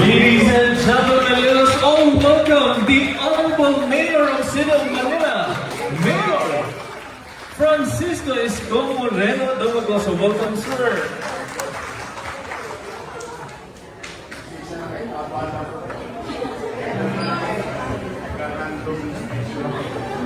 Ladies and gentlemen, let us all welcome the Honorable Mayor of City of Manila, Mayor Francisco Escomo Moreno Dumagoso. Welcome, sir. Yorme.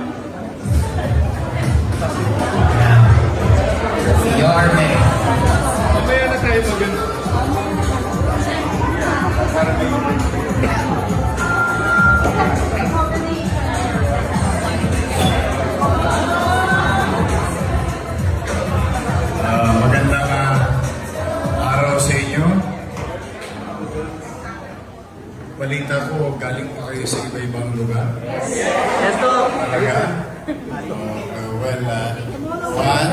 Inyo. Balita ko, galing pa kayo sa iba-ibang lugar. Yes, sir. Talaga? Uh, well, uh, one,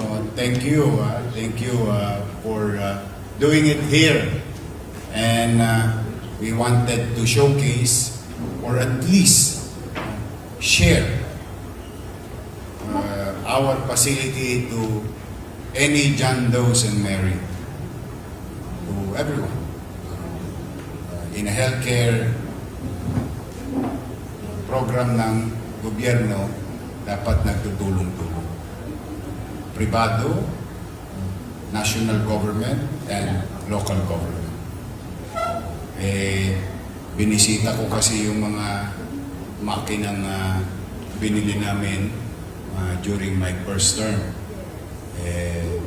uh, thank you. Uh, thank you uh, for uh, doing it here. And uh, we wanted to showcase or at least share uh, our facility to any John Doe's and Mary, everyone. Uh, in a healthcare program ng gobyerno dapat nagtutulong-tulong. Privado, national government, and local government. Eh, binisita ko kasi yung mga makinang uh, binili namin uh, during my first term. Eh,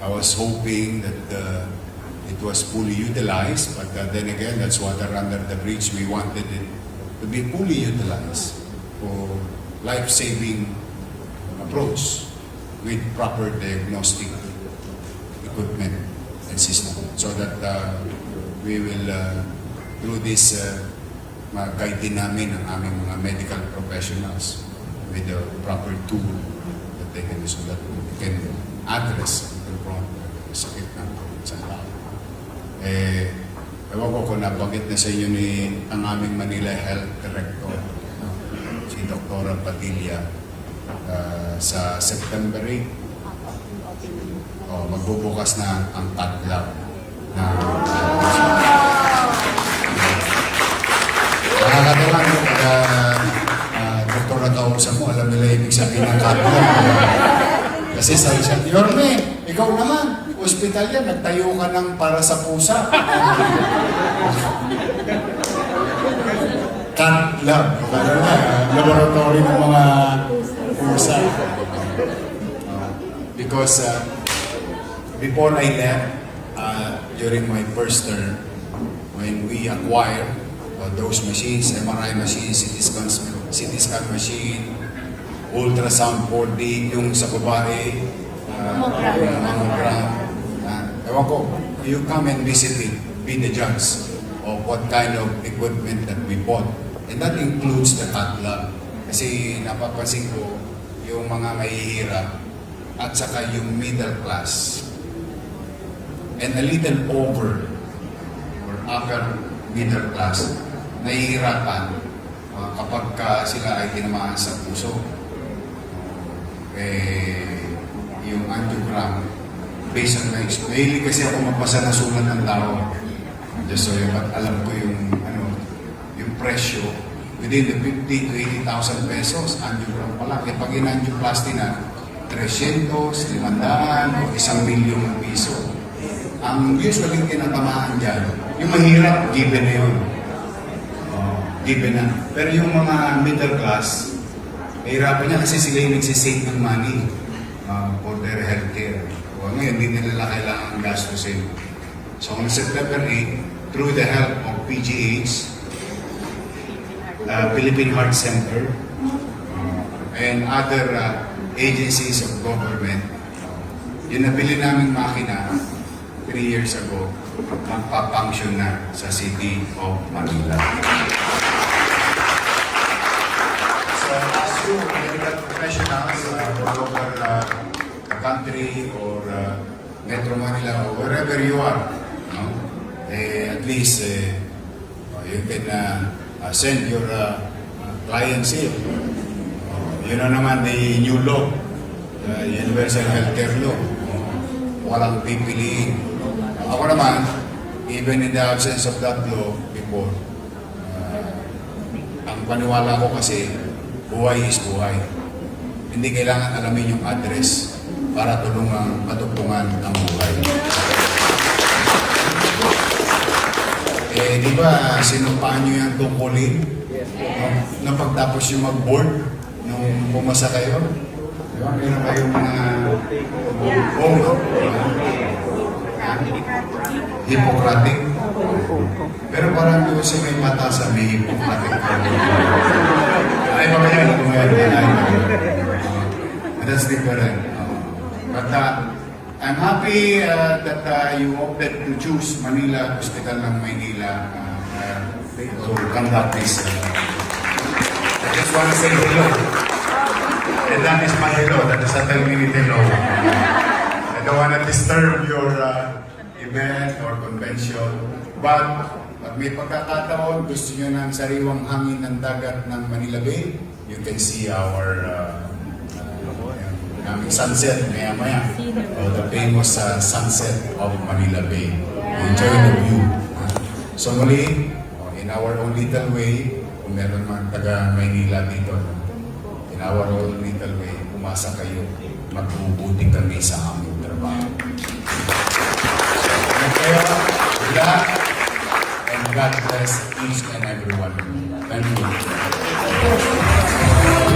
I was hoping that uh, it was fully utilized, but uh, then again, that's water under the bridge. We wanted it to be fully utilized for life-saving approach with proper diagnostic equipment and system so that uh, we will uh, through this uh, ma-guide din namin ang aming mga medical professionals with the proper tool that they can use so that we can address and confront the sakit ng sa tao. Eh, ewan ko kung nabanggit na sa inyo ni ang aming Manila Health Director, si Dr. Padilla, uh, sa September 8, oh, magbubukas na ang lab na Nakakatawa no, uh, uh, doktor na kausap mo, alam nila ibig sabihin ng lab. Kasi sabi siya, Yorme, ikaw naman, hospital yan, nagtayo ka ng para sa pusa. Cat lab, laboratory ng mga pusa. Because uh, before I left, uh, during my first term, when we acquired uh, those machines, MRI machines, CT scan, CT scan machine, ultrasound 4D, yung sa babae, uh. Uh, ewan ko, you come and visit it, be the judge of what kind of equipment that we bought. And that includes the cat lab. Kasi napapansin ko, yung mga mahihirap at saka yung middle class and a little over or upper middle class nahihirapan uh, kapag ka sila ay tinamaan sa puso eh, yung angiogram, based on my experience, kasi ako mapasa na sulat ng tao. Just so yung alam ko yung, ano, yung presyo, within the 50 to 80,000 pesos, pa lang. Eh, pag in-angioplasty na, 300, 500, o isang milyon ng piso. Ang usually tinatamaan dyan, yung mahirap, given na yun. Oh, given na. Pero yung mga middle class, Mahirapan niya kasi sila yung nagsisave ng money uh, for their healthcare. O ngayon, hindi nila kailangan gastusin. So on September 8, through the help of PGH, uh, Philippine Heart Center, uh, and other uh, agencies of government, yung nabili naming makina 3 years ago, magpa-function na sa City of Manila. Metro Manila or wherever you are, no? eh, at least uh, you can uh, uh, send your uh, uh, clients here. Uh, you know naman the new law uh, universal healthcare law. Walang pipiliin. Ako naman, even in the absence of that law before, uh, ang paniwala ko kasi, buhay is buhay. Hindi kailangan alamin yung address para tulungan, matutungan ang buhay. Eh, di ba, sinumpaan nyo yung tungkulin? No? Nang pagtapos yung mag-board, nung pumasa kayo, di ba, meron kayong mga oath, ah, Hippocratic. Pero parang doon kasi may mata sa may Hippocratic. Ay, mamaya, mamaya, mamaya. That's different. But uh, I'm happy uh, that uh, you opted to choose Manila Hospital ng Maynila uh, uh, to conduct this. Uh, I just want to say hello. And that is my hello. That is a 10-minute hello. I don't want to disturb your uh, event or convention. But pag may pagkakataon, gusto nyo ng sariwang hangin ng dagat ng Manila Bay, you can see our uh, uh, aming sunset maya maya. Oh, the famous uh, sunset of Manila Bay. Enjoy the view. So muli, oh, in our own little way, kung meron man taga Maynila dito, in our own little way, umasa kayo, magbubuti kami sa aming trabaho. Thank you. Good luck. And God bless each and every one. Thank you.